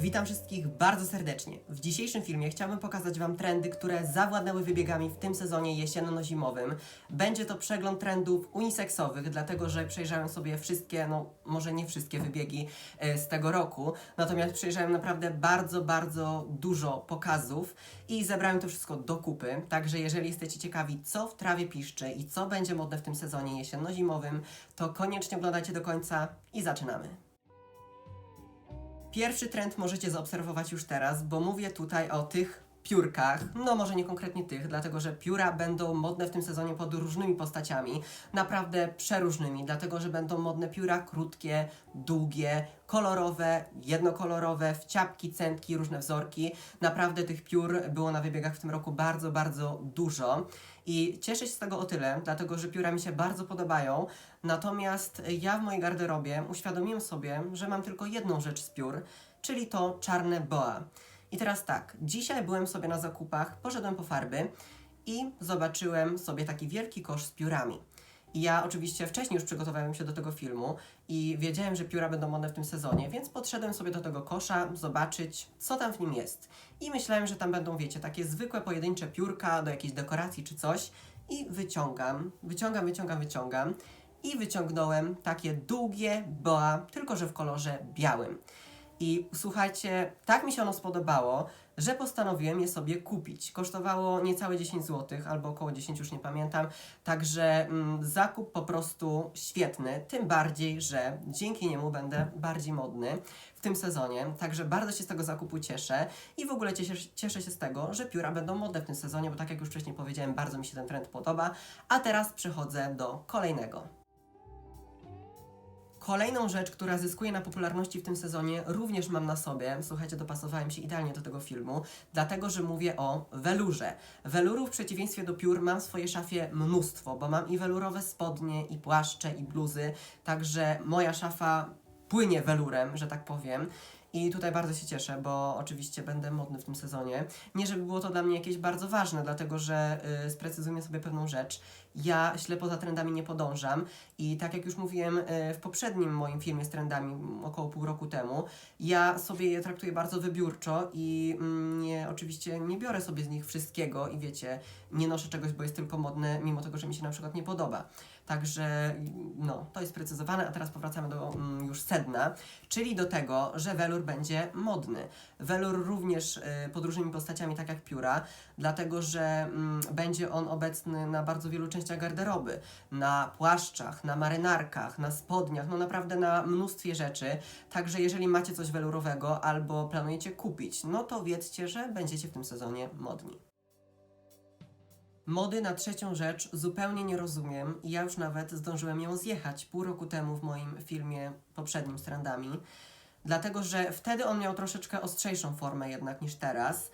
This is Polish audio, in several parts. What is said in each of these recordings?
Witam wszystkich bardzo serdecznie. W dzisiejszym filmie chciałbym pokazać Wam trendy, które zawładnęły wybiegami w tym sezonie jesienno-zimowym. Będzie to przegląd trendów uniseksowych, dlatego że przejrzałem sobie wszystkie, no może nie wszystkie wybiegi e, z tego roku, natomiast przejrzałem naprawdę bardzo, bardzo dużo pokazów i zebrałem to wszystko do kupy. Także jeżeli jesteście ciekawi, co w trawie piszczy i co będzie modne w tym sezonie jesienno-zimowym, to koniecznie oglądajcie do końca i zaczynamy. Pierwszy trend możecie zaobserwować już teraz, bo mówię tutaj o tych piórkach. No może nie konkretnie tych, dlatego że pióra będą modne w tym sezonie pod różnymi postaciami, naprawdę przeróżnymi, dlatego że będą modne pióra krótkie, długie, kolorowe, jednokolorowe, wciapki, centki, różne wzorki. Naprawdę tych piór było na wybiegach w tym roku bardzo, bardzo dużo. I cieszę się z tego o tyle, dlatego że pióra mi się bardzo podobają. Natomiast ja w mojej garderobie uświadomiłem sobie, że mam tylko jedną rzecz z piór, czyli to czarne boa. I teraz tak, dzisiaj byłem sobie na zakupach, poszedłem po farby i zobaczyłem sobie taki wielki kosz z piórami. I ja oczywiście wcześniej już przygotowałem się do tego filmu i wiedziałem, że pióra będą modne w tym sezonie, więc podszedłem sobie do tego kosza zobaczyć, co tam w nim jest. I myślałem, że tam będą, wiecie, takie zwykłe pojedyncze piórka do jakiejś dekoracji czy coś. I wyciągam, wyciągam, wyciągam, wyciągam. I wyciągnąłem takie długie boa, tylko że w kolorze białym. I słuchajcie, tak mi się ono spodobało, że postanowiłem je sobie kupić. Kosztowało niecałe 10 zł, albo około 10, już nie pamiętam. Także mm, zakup po prostu świetny. Tym bardziej, że dzięki niemu będę bardziej modny w tym sezonie. Także bardzo się z tego zakupu cieszę. I w ogóle cieszę, cieszę się z tego, że pióra będą modne w tym sezonie, bo tak jak już wcześniej powiedziałem, bardzo mi się ten trend podoba. A teraz przechodzę do kolejnego. Kolejną rzecz, która zyskuje na popularności w tym sezonie, również mam na sobie. Słuchajcie, dopasowałem się idealnie do tego filmu, dlatego że mówię o welurze. Weluru w przeciwieństwie do piór mam w swojej szafie mnóstwo, bo mam i welurowe spodnie, i płaszcze, i bluzy, także moja szafa płynie welurem, że tak powiem. I tutaj bardzo się cieszę, bo oczywiście będę modny w tym sezonie. Nie, żeby było to dla mnie jakieś bardzo ważne, dlatego że yy, sobie pewną rzecz. Ja ślepo za trendami nie podążam i tak jak już mówiłem yy, w poprzednim moim filmie z trendami około pół roku temu, ja sobie je traktuję bardzo wybiórczo i mm, nie, oczywiście nie biorę sobie z nich wszystkiego i wiecie, nie noszę czegoś, bo jest tylko modne, mimo tego, że mi się na przykład nie podoba. Także no, to jest precyzowane, a teraz powracamy do mm, już sedna, czyli do tego, że welur będzie modny. Welur również y, pod różnymi postaciami, tak jak pióra, dlatego że mm, będzie on obecny na bardzo wielu częściach garderoby, na płaszczach, na marynarkach, na spodniach, no naprawdę na mnóstwie rzeczy. Także jeżeli macie coś welurowego albo planujecie kupić, no to wiedzcie, że będziecie w tym sezonie modni. Mody na trzecią rzecz zupełnie nie rozumiem i ja już nawet zdążyłem ją zjechać pół roku temu w moim filmie poprzednim z trendami, dlatego że wtedy on miał troszeczkę ostrzejszą formę jednak niż teraz.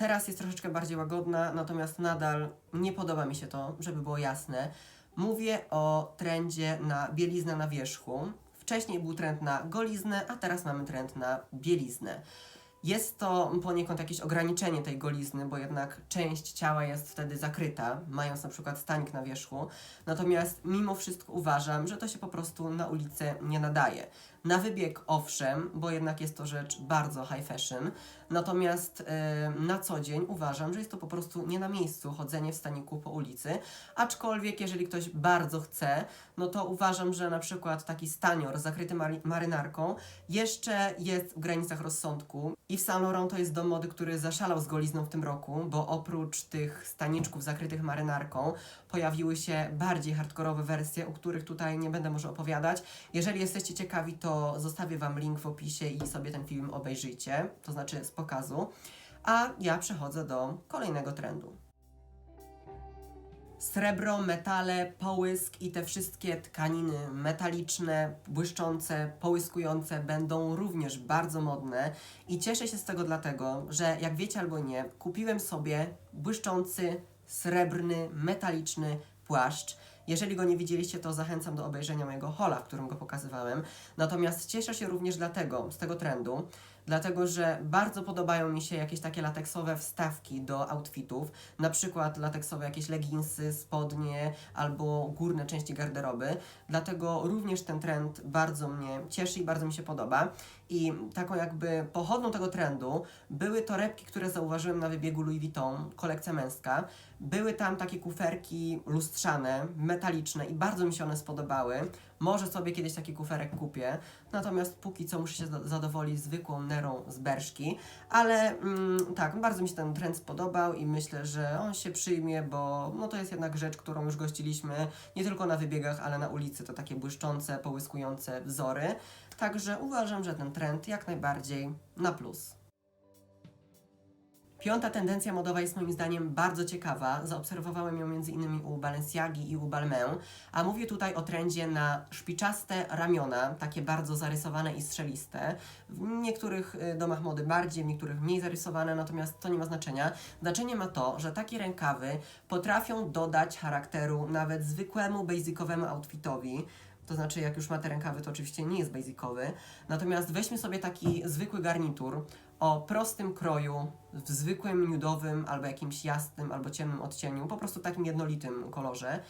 Teraz jest troszeczkę bardziej łagodna, natomiast nadal nie podoba mi się to, żeby było jasne. Mówię o trendzie na bieliznę na wierzchu. Wcześniej był trend na goliznę, a teraz mamy trend na bieliznę. Jest to poniekąd jakieś ograniczenie tej golizny, bo jednak część ciała jest wtedy zakryta, mając na przykład stanik na wierzchu. Natomiast mimo wszystko uważam, że to się po prostu na ulicę nie nadaje. Na wybieg owszem, bo jednak jest to rzecz bardzo high fashion. Natomiast yy, na co dzień uważam, że jest to po prostu nie na miejscu chodzenie w staniku po ulicy. Aczkolwiek jeżeli ktoś bardzo chce, no to uważam, że na przykład taki stanior zakryty marynarką jeszcze jest w granicach rozsądku. I w Saint Laurent to jest dom mody, który zaszalał z golizną w tym roku, bo oprócz tych staniczków zakrytych marynarką pojawiły się bardziej hardkorowe wersje, o których tutaj nie będę może opowiadać. Jeżeli jesteście ciekawi, to zostawię Wam link w opisie i sobie ten film obejrzyjcie, to znaczy pokazu. A ja przechodzę do kolejnego trendu. Srebro, metale, połysk i te wszystkie tkaniny metaliczne, błyszczące, połyskujące będą również bardzo modne i cieszę się z tego dlatego, że jak wiecie albo nie, kupiłem sobie błyszczący, srebrny, metaliczny płaszcz. Jeżeli go nie widzieliście, to zachęcam do obejrzenia mojego hola, w którym go pokazywałem. Natomiast cieszę się również dlatego, z tego trendu, dlatego że bardzo podobają mi się jakieś takie lateksowe wstawki do outfitów, na przykład lateksowe jakieś leginsy, spodnie albo górne części garderoby. Dlatego również ten trend bardzo mnie cieszy i bardzo mi się podoba. I taką jakby pochodną tego trendu były torebki, które zauważyłem na wybiegu Louis Vuitton, kolekcja męska. Były tam takie kuferki lustrzane, metaliczne i bardzo mi się one spodobały. Może sobie kiedyś taki kuferek kupię. Natomiast póki co muszę się za- zadowolić zwykłą nerą z Berszki. Ale mm, tak, bardzo mi się ten trend spodobał i myślę, że on się przyjmie, bo no to jest jednak rzecz, którą już gościliśmy nie tylko na wybiegach, ale na ulicy. To takie błyszczące, połyskujące wzory. Także uważam, że ten trend jak najbardziej na plus. Piąta tendencja modowa jest moim zdaniem bardzo ciekawa. Zaobserwowałem ją m.in. u Balenciagi i u Balmain, a mówię tutaj o trendzie na szpiczaste ramiona, takie bardzo zarysowane i strzeliste. W niektórych y, domach mody bardziej, w niektórych mniej zarysowane, natomiast to nie ma znaczenia. Znaczenie ma to, że takie rękawy potrafią dodać charakteru nawet zwykłemu, basicowemu outfitowi. To znaczy, jak już ma te rękawy, to oczywiście nie jest basicowy. Natomiast weźmy sobie taki zwykły garnitur o prostym kroju, w zwykłym nudowym, albo jakimś jasnym, albo ciemnym odcieniu, po prostu takim jednolitym kolorze.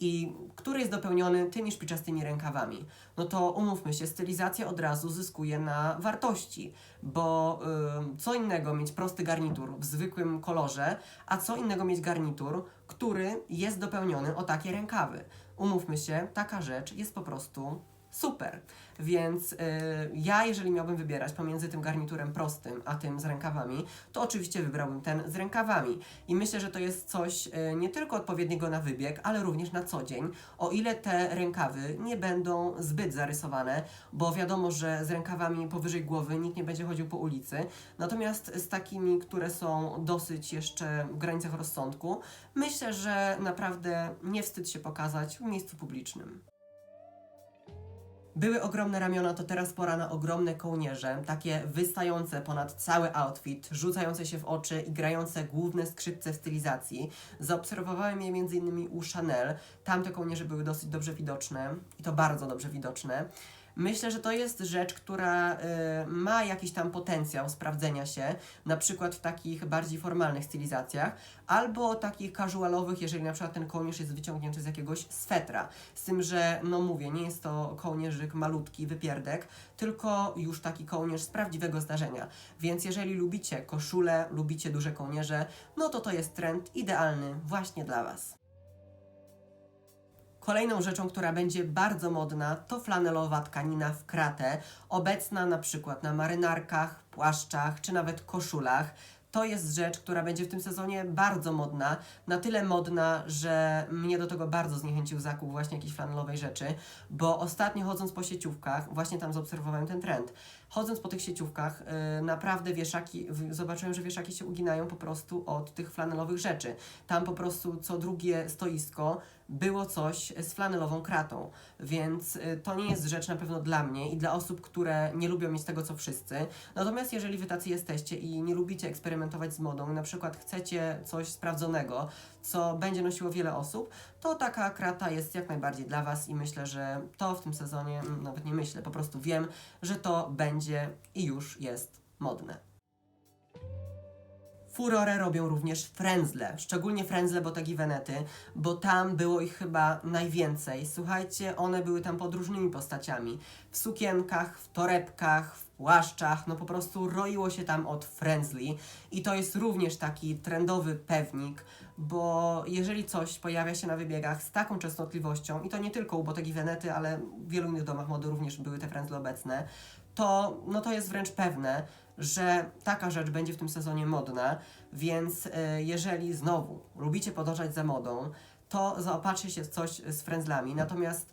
I który jest dopełniony tymi szpiczastymi rękawami. No to umówmy się, stylizacja od razu zyskuje na wartości, bo ym, co innego mieć prosty garnitur w zwykłym kolorze, a co innego mieć garnitur, który jest dopełniony o takie rękawy. Umówmy się, taka rzecz jest po prostu super. Więc y, ja, jeżeli miałbym wybierać pomiędzy tym garniturem prostym, a tym z rękawami, to oczywiście wybrałbym ten z rękawami. I myślę, że to jest coś y, nie tylko odpowiedniego na wybieg, ale również na co dzień, o ile te rękawy nie będą zbyt zarysowane, bo wiadomo, że z rękawami powyżej głowy nikt nie będzie chodził po ulicy. Natomiast z takimi, które są dosyć jeszcze w granicach rozsądku, myślę, że naprawdę nie wstyd się pokazać w miejscu publicznym. Były ogromne ramiona, to teraz pora na ogromne kołnierze, takie wystające ponad cały outfit, rzucające się w oczy i grające główne skrzypce stylizacji. Zaobserwowałem je m.in. u Chanel. Tamte kołnierze były dosyć dobrze widoczne i to bardzo dobrze widoczne. Myślę, że to jest rzecz, która y, ma jakiś tam potencjał sprawdzenia się, na przykład w takich bardziej formalnych stylizacjach, albo takich casualowych, jeżeli na przykład ten kołnierz jest wyciągnięty z jakiegoś swetra. Z tym, że no mówię, nie jest to kołnierzyk malutki, wypierdek, tylko już taki kołnierz z prawdziwego zdarzenia. Więc jeżeli lubicie koszule, lubicie duże kołnierze, no to to jest trend idealny właśnie dla Was. Kolejną rzeczą, która będzie bardzo modna, to flanelowa tkanina w kratę, obecna na przykład na marynarkach, płaszczach czy nawet koszulach. To jest rzecz, która będzie w tym sezonie bardzo modna, na tyle modna, że mnie do tego bardzo zniechęcił zakup właśnie jakiejś flanelowej rzeczy, bo ostatnio chodząc po sieciówkach, właśnie tam zaobserwowałem ten trend. Chodząc po tych sieciówkach, yy, naprawdę wieszaki, zobaczyłem, że wieszaki się uginają po prostu od tych flanelowych rzeczy. Tam po prostu co drugie stoisko było coś z flanelową kratą, więc y, to nie jest rzecz na pewno dla mnie i dla osób, które nie lubią mieć tego co wszyscy. Natomiast jeżeli wy tacy jesteście i nie lubicie eksperymentować z modą, na przykład chcecie coś sprawdzonego, co będzie nosiło wiele osób, to taka krata jest jak najbardziej dla was i myślę, że to w tym sezonie, mm, nawet nie myślę, po prostu wiem, że to będzie i już jest modne. Furorę robią również frędzle, szczególnie frędzle Bottegi Venety, bo tam było ich chyba najwięcej. Słuchajcie, one były tam pod różnymi postaciami. W sukienkach, w torebkach, w płaszczach, no po prostu roiło się tam od frędzli i to jest również taki trendowy pewnik, bo jeżeli coś pojawia się na wybiegach z taką częstotliwością, i to nie tylko u Bottegi Venety, ale w wielu innych domach mody również były te frędzle obecne, to, no to jest wręcz pewne, że taka rzecz będzie w tym sezonie modna, więc e, jeżeli znowu lubicie podążać za modą, to zaopatrzcie się w coś z frędzlami. Natomiast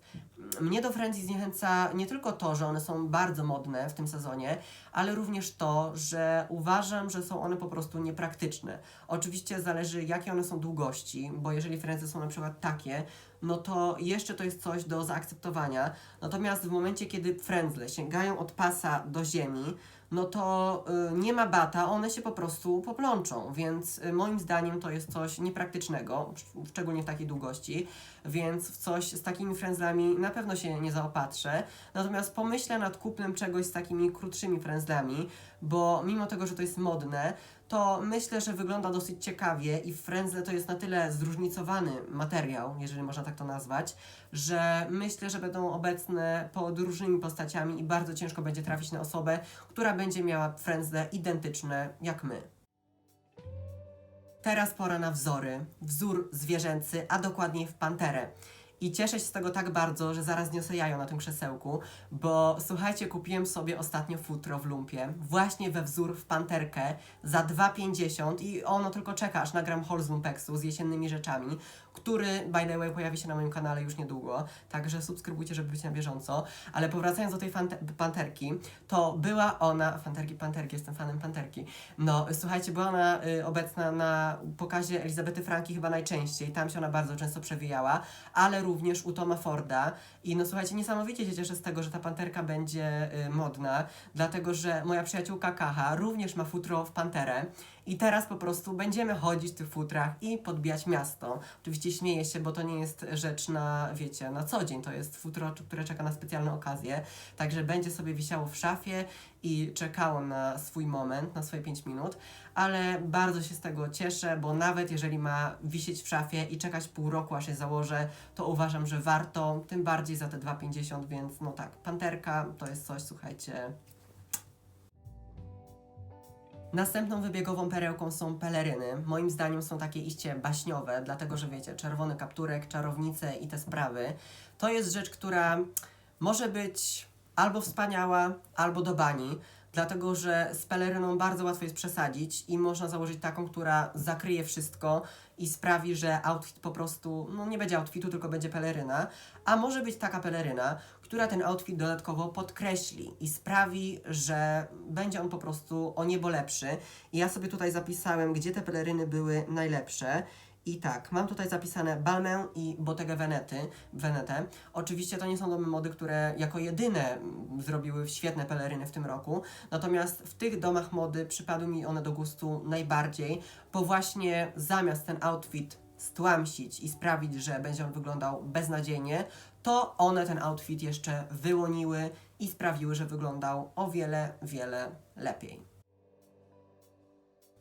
mnie do frędzli zniechęca nie tylko to, że one są bardzo modne w tym sezonie, ale również to, że uważam, że są one po prostu niepraktyczne. Oczywiście zależy, jakie one są długości, bo jeżeli frędzle są na przykład takie, no to jeszcze to jest coś do zaakceptowania. Natomiast w momencie, kiedy frędzle sięgają od pasa do ziemi, no to y, nie ma bata, one się po prostu poplączą, więc y, moim zdaniem to jest coś niepraktycznego, sz- szczególnie w takiej długości, więc w coś z takimi frędzlami na pewno się nie zaopatrzę. Natomiast pomyślę nad kupnem czegoś z takimi krótszymi frędzlami, bo mimo tego, że to jest modne, to myślę, że wygląda dosyć ciekawie i w Frenzle to jest na tyle zróżnicowany materiał, jeżeli można tak to nazwać, że myślę, że będą obecne pod różnymi postaciami i bardzo ciężko będzie trafić na osobę, która będzie miała Frenzle identyczne jak my. Teraz pora na wzory. Wzór zwierzęcy, a dokładniej w panterę. I cieszę się z tego tak bardzo, że zaraz niosę jajo na tym krzesełku, bo słuchajcie, kupiłem sobie ostatnio futro w lumpie, właśnie we wzór w panterkę za 2,50 i ono tylko czeka, aż nagram haul z z jesiennymi rzeczami, który, by the way, pojawi się na moim kanale już niedługo, także subskrybujcie, żeby być na bieżąco. Ale powracając do tej panterki, to była ona, fanterki, panterki, jestem fanem panterki, no słuchajcie, była ona y, obecna na pokazie Elizabety Franki chyba najczęściej, tam się ona bardzo często przewijała, ale również u Toma Forda. I no słuchajcie, niesamowicie się cieszę z tego, że ta panterka będzie y, modna, dlatego że moja przyjaciółka Kacha również ma futro w panterę i teraz po prostu będziemy chodzić w tych futrach i podbijać miasto. Oczywiście śmieję się, bo to nie jest rzecz na, wiecie, na co dzień, to jest futro, które czeka na specjalne okazje, także będzie sobie wisiało w szafie i czekało na swój moment, na swoje 5 minut, ale bardzo się z tego cieszę, bo nawet jeżeli ma wisieć w szafie i czekać pół roku, aż je założę, to uważam, że warto, tym bardziej za te 2,50, więc no tak, panterka to jest coś, słuchajcie, Następną wybiegową perełką są peleryny. Moim zdaniem są takie iście baśniowe, dlatego że wiecie, czerwony kapturek, czarownice i te sprawy. To jest rzecz, która może być albo wspaniała, albo do bani, dlatego że z peleryną bardzo łatwo jest przesadzić i można założyć taką, która zakryje wszystko i sprawi, że outfit po prostu, no nie będzie outfitu, tylko będzie peleryna, a może być taka peleryna, która ten outfit dodatkowo podkreśli i sprawi, że będzie on po prostu o niebo lepszy. I ja sobie tutaj zapisałem, gdzie te peleryny były najlepsze. I tak, mam tutaj zapisane Balmę i Bottega Venety, Venete. Oczywiście to nie są domy mody, które jako jedyne zrobiły świetne peleryny w tym roku, natomiast w tych domach mody przypadły mi one do gustu najbardziej, bo właśnie zamiast ten outfit stłamsić i sprawić, że będzie on wyglądał beznadziejnie, to one ten outfit jeszcze wyłoniły i sprawiły, że wyglądał o wiele, wiele lepiej.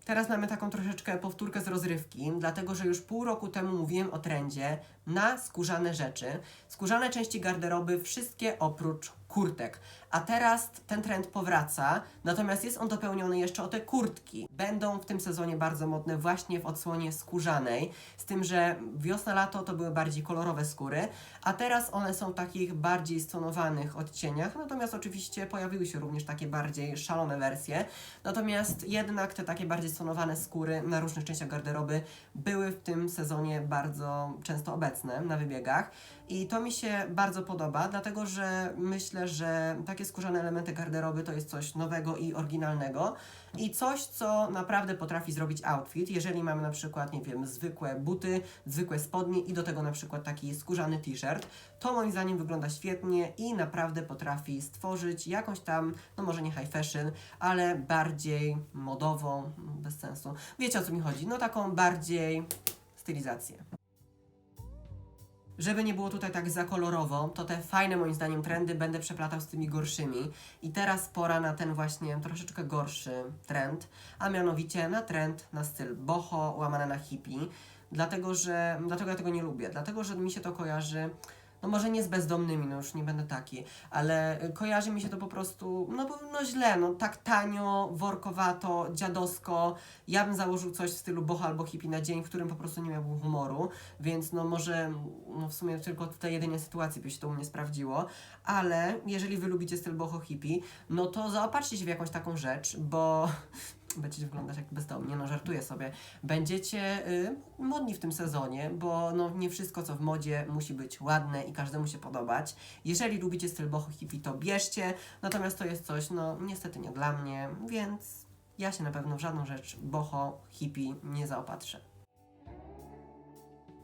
Teraz mamy taką troszeczkę powtórkę z rozrywki, dlatego że już pół roku temu mówiłem o trendzie na skórzane rzeczy. Skórzane części garderoby, wszystkie oprócz kurtek. A teraz ten trend powraca, natomiast jest on dopełniony jeszcze o te kurtki. Będą w tym sezonie bardzo modne właśnie w odsłonie skórzanej, z tym, że wiosna-lato to były bardziej kolorowe skóry, a teraz one są w takich bardziej stonowanych odcieniach, natomiast oczywiście pojawiły się również takie bardziej szalone wersje. Natomiast jednak te takie bardziej stonowane skóry na różnych częściach garderoby były w tym sezonie bardzo często obecne na wybiegach. I to mi się bardzo podoba, dlatego że myślę, że takie skórzane elementy garderoby to jest coś nowego i oryginalnego i coś, co naprawdę potrafi zrobić outfit. Jeżeli mamy na przykład, nie wiem, zwykłe buty, zwykłe spodnie i do tego na przykład taki skórzany t-shirt, to moim zdaniem wygląda świetnie i naprawdę potrafi stworzyć jakąś tam, no może nie high fashion, ale bardziej modową, bez sensu. Wiecie o co mi chodzi? No taką bardziej stylizację. Żeby nie było tutaj tak za kolorowo, to te fajne moim zdaniem trendy będę przeplatał z tymi gorszymi. I teraz pora na ten właśnie troszeczkę gorszy trend, a mianowicie na trend na styl boho łamane na hippie. Dlatego, że dlatego ja tego nie lubię, dlatego, że mi się to kojarzy no może nie z bezdomnymi, no już nie będę taki, ale y, kojarzy mi się to po prostu, no, no źle, no tak tanio, workowato, dziadowsko. Ja bym założył coś w stylu boho albo hippie na dzień, w którym po prostu nie miałbym humoru, więc no może, no w sumie tylko w tej jedynej sytuacji by się to u mnie sprawdziło, ale jeżeli wy lubicie styl boho hippie, no to zaopatrzcie się w jakąś taką rzecz, bo będziecie wyglądać jak bezdomnie, no żartuję sobie. Będziecie y, modni w tym sezonie, bo no nie wszystko co w modzie musi być ładne i każdemu się podobać. Jeżeli lubicie styl boho hippie, to bierzcie, natomiast to jest coś, no niestety nie dla mnie, więc ja się na pewno w żadną rzecz boho hippie nie zaopatrzę.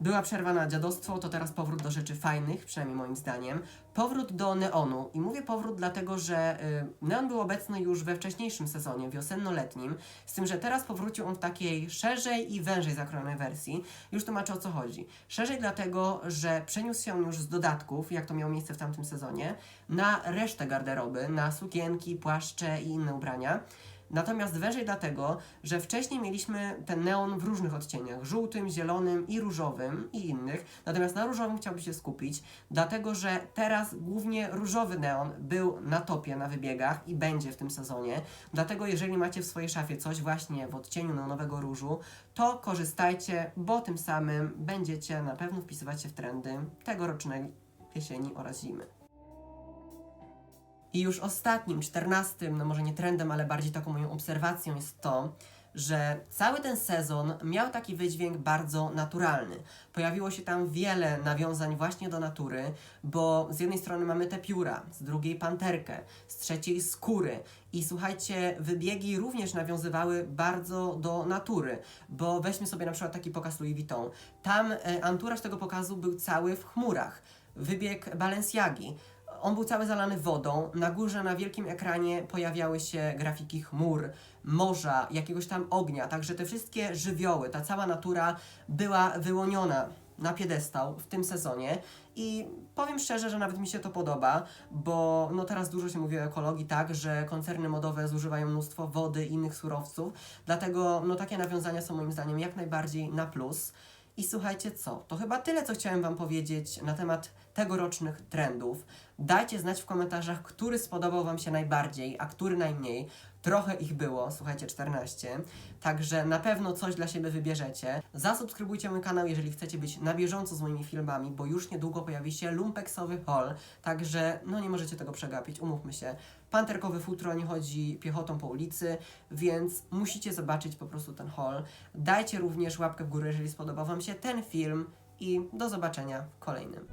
Była przerwa na dziadostwo, to teraz powrót do rzeczy fajnych, przynajmniej moim zdaniem. Powrót do neonu. I mówię powrót dlatego, że y, neon był obecny już we wcześniejszym sezonie, wiosenno-letnim, z tym, że teraz powrócił on w takiej szerzej i wężej zakrojonej wersji. Już tłumaczę o co chodzi. Szerzej dlatego, że przeniósł się już z dodatków, jak to miało miejsce w tamtym sezonie, na resztę garderoby, na sukienki, płaszcze i inne ubrania. Natomiast wężej dlatego, że wcześniej mieliśmy ten neon w różnych odcieniach, żółtym, zielonym i różowym i innych. Natomiast na różowym chciałbym się skupić, dlatego że teraz głównie różowy neon był na topie na wybiegach i będzie w tym sezonie. Dlatego jeżeli macie w swojej szafie coś właśnie w odcieniu neonowego różu, to korzystajcie, bo tym samym będziecie na pewno wpisywać się w trendy tegorocznej jesieni oraz zimy. I już ostatnim, czternastym, no może nie trendem, ale bardziej taką moją obserwacją jest to, że cały ten sezon miał taki wydźwięk bardzo naturalny. Pojawiło się tam wiele nawiązań właśnie do natury, bo z jednej strony mamy te pióra, z drugiej panterkę, z trzeciej skóry. I słuchajcie, wybiegi również nawiązywały bardzo do natury, bo weźmy sobie na przykład taki pokaz Louis Vuitton. Tam e, anturaż tego pokazu był cały w chmurach. Wybieg Balenciagi. On był cały zalany wodą. Na górze, na wielkim ekranie pojawiały się grafiki chmur, morza, jakiegoś tam ognia. Także te wszystkie żywioły, ta cała natura była wyłoniona na piedestał w tym sezonie. I powiem szczerze, że nawet mi się to podoba, bo no teraz dużo się mówi o ekologii, tak, że koncerny modowe zużywają mnóstwo wody i innych surowców. Dlatego no takie nawiązania są moim zdaniem jak najbardziej na plus. I słuchajcie co, to chyba tyle, co chciałem Wam powiedzieć na temat tegorocznych trendów. Dajcie znać w komentarzach, który spodobał Wam się najbardziej, a który najmniej. Trochę ich było, słuchajcie, 14. Także na pewno coś dla siebie wybierzecie. Zasubskrybujcie mój kanał, jeżeli chcecie być na bieżąco z moimi filmami, bo już niedługo pojawi się lumpeksowy haul. Także no nie możecie tego przegapić, umówmy się. Panterkowy futro nie chodzi piechotą po ulicy, więc musicie zobaczyć po prostu ten haul. Dajcie również łapkę w górę, jeżeli spodobał Wam się ten film i do zobaczenia w kolejnym.